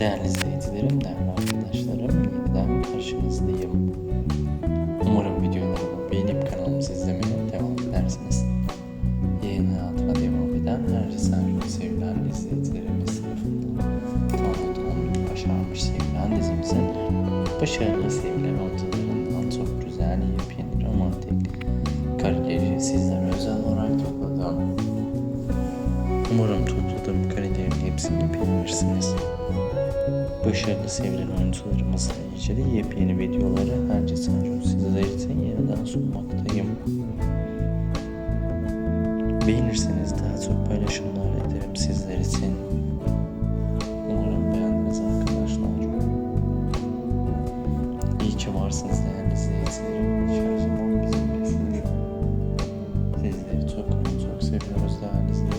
Değerli izleyicilerim, değerli arkadaşlarım, yeniden karşınızdayım. Umarım videolarımı beğenip kanalımızı izlemeye devam edersiniz. Yayın hayatına devam eden her sen sevilen izleyicilerimiz tarafından tanıtılan, başarmış sevilen dizimizin başarılı sevilen oyuncularından çok güzel, yepyeni, romantik kariyeri sizlere özel olarak topladım. Umarım topladığım karelerin hepsini beğenirsiniz başarılı sevilen oyuncularımızla ilgili yepyeni videoları her geçen gün sizler için yeniden sunmaktayım. Beğenirseniz daha çok paylaşımlar ederim sizler için. Umarım beğendiniz arkadaşlar. İyi ki varsınız değerli izleyicilerim. Her zaman bizimlesiniz. Sizleri çok çok seviyoruz değerli izleyicilerim.